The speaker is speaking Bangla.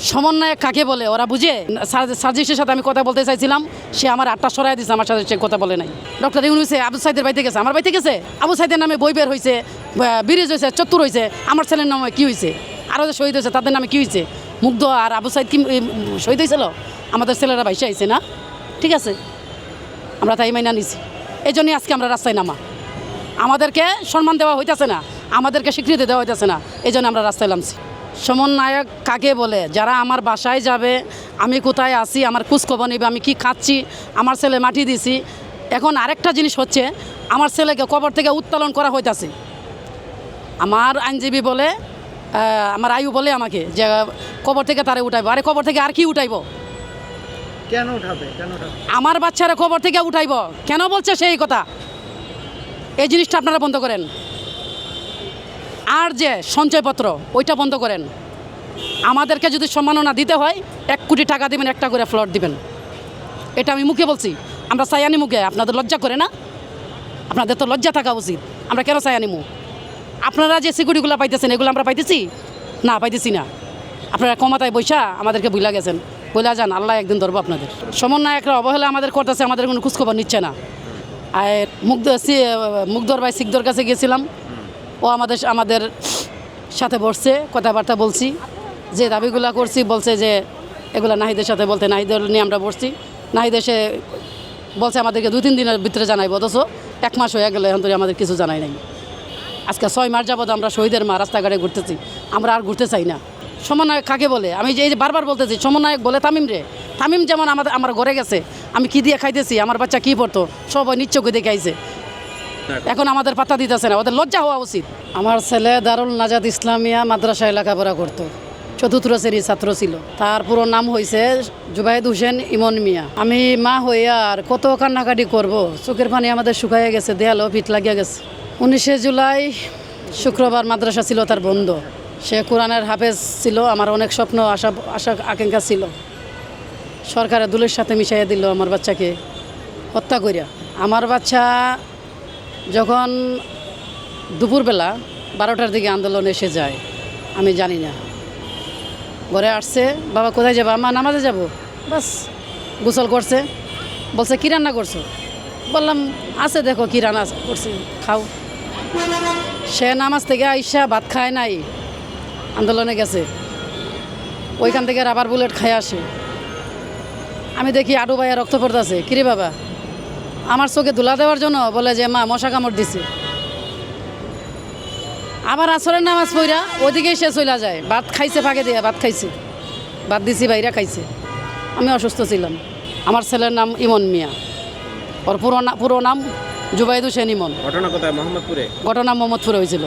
সমন্বয় কাকে বলে? ওরা বুঝে? সার- সার্জিসের সাথে আমি কথা বলতে চাইছিলাম, সে আমার আটটা সরাই দিয়েছে আমার সাথে সে কথা বলে নাই। ডক্টর ইউনুসে আবু সাইদের বাড়িতে গেছে, আমার বাড়িতে গেছে? আবু সাইদের নামে বই বের হয়েছে ব্রিজ হয়েছে চত্বর হয়েছে আমার ছেলের নামে কী হয়েছে আরও যে শহীদ হয়েছে, তাদের নামে কী হয়েছে মুগ্ধ আর আবু সাইদ কি শহীদ হয়েছিল? আমাদের ছেলেরা বাইসে আইছে না? ঠিক আছে? আমরা তাই মাইনা নিছি। এই জন্যই আজকে আমরা রাস্তায় নামা। আমাদেরকে সম্মান দেওয়া হইতেছে না, আমাদেরকে স্বীকৃতি দেওয়া হইতেছে না এই জন্য আমরা রাস্তায় নামছি। সমন্বয়ক কাকে বলে? যারা আমার বাসায় যাবে আমি কোথায় আসি আমার খোঁজখবর নেবে আমি কি খাচ্ছি আমার ছেলে মাটি দিছি। এখন আরেকটা জিনিস হচ্ছে আমার ছেলেকে কবর থেকে উত্তোলন করা হইতাছে। আমার আইনজীবী বলে আমার আয়ু বলে আমাকে যে কবর থেকে তারে উঠাইবো। আরে কবর থেকে আর কি উঠাইব? কেন উঠাবে? কেন উঠাবে? আমার বাচ্চারা খবর থেকে উঠাইব। কেন বলছে সেই কথা? এই জিনিসটা আপনারা বন্ধ করেন। আর যে সঞ্চয়পত্র, ওইটা বন্ধ করেন। আমাদেরকে যদি সম্মাননা দিতে হয়, এক কোটি টাকা দিবেন, একটা করে ফ্লট দিবেন। এটা আমি মুখে বলছি। আমরা সায়ানি মুখে, আপনাদের লজ্জা করে না? আপনাদের তো লজ্জা থাকা উচিত। আমরা কেন সায়ানি মুখ আপনারা যে সিকিউরিটিগুলো পাইতেছেন, এগুলো আমরা পাইতেছি? না পাইতেছি না। আপনারা কমাতায় বৈশা আমাদেরকে বুঝলা গেছেন। বলে যান, আল্লাহ একদিন ধরবো আপনাদের। সমন্বয়করা অবহেলা আমাদের করতেছে, আমাদের কোনো খোঁজখবর নিচ্ছে না। আর মুগ্ধ মুগ্ধর ভাই সিকদর কাছে গেছিলাম ও আমাদের আমাদের সাথে বসছে, কথাবার্তা বলছি। যে দাবিগুলো করছি, বলছে যে এগুলো নাহিদের সাথে বলতে নাহিদের নিয়ে আমরা বসছি। নাহিদ এসে বলছে আমাদেরকে দুই তিন দিনের ভিতরে জানাইব, অথচ এক মাস হয়ে গেলে এখন আমাদের কিছু জানাই নাই। আজকে ছয় মাস যাবত আমরা শহীদের মা রাস্তাঘাটে ঘুরতেছি, আমরা আর ঘুরতে চাই না। সমন্বয়ক কাকে বলে? আমি যে বারবার বলতেছি, সমন্বয়ক বলে তামিম রে। তামিম যেমন আমাদের আমার ঘরে গেছে, আমি কি দিয়ে খাইতেছি? আমার বাচ্চা কি পড়তো? সবাই নিচ্চকে দেখে আইছে। এখন আমাদের পাত্তা দিতেছে না ওদের লজ্জা হওয়া উচিত। আমার ছেলে দারুল নাজাদ ইসলামিয়া মাদ্রাসায় লেখাপড়া করতো চতুর্থ শ্রেণির ছাত্র ছিল। তার পুরো নাম হয়েছে জুবাইদ হোসেন ইমন মিয়া। আমি মা হইয়া আর কত কান্নাকাটি করব চোখের পানি আমাদের শুকাইয়া গেছে দেয়ালও পিঠ লাগিয়া গেছে। উনিশে জুলাই শুক্রবার মাদ্রাসা ছিল তার বন্ধ। সে কোরআনের হাফেজ ছিল আমার অনেক স্বপ্ন আশা আশা আকাঙ্ক্ষা ছিল। সরকারের দুলের সাথে মিশাইয়া দিল আমার বাচ্চাকে হত্যা করিয়া আমার বাচ্চা যখন দুপুরবেলা বারোটার দিকে আন্দোলন এসে যায়, আমি জানি না। ঘরে আসছে, বাবা, কোথায় যাব? আমা নামাজে যাব। বাস, গোসল করছে। বলছে, কী রান্না করছ? বললাম, আছে, দেখো কী রান্না করছি, খাও। সে নামাজ থেকে আইসা ভাত খায় নাই, আন্দোলনে গেছে। ওইখান থেকে রাবার বুলেট খায় আসে। আমি দেখি আডু ভাইয়া রক্ত পড়তেছে, কিরে বাবা? আমার চোখে ধুলা দেওয়ার জন্য বলে যে মা মশা কামড় দিছি। আবার আসরের নামাজ পইরা ওইদিকেই সে চলে যায়। ভাত খাইছে ফাঁকে দিয়ে ভাত খাইছে। ভাত দিছি বাইরা খাইছে। আমি অসুস্থ ছিলাম। আমার ছেলের নাম ইমন মিয়া। ওর পুরো পুরো নাম জুবাইদু সেন ইমন। ঘটনা কোথায়? মোহাম্মদপুরে? ঘটনা মোহাম্মদপুরে হয়েছিল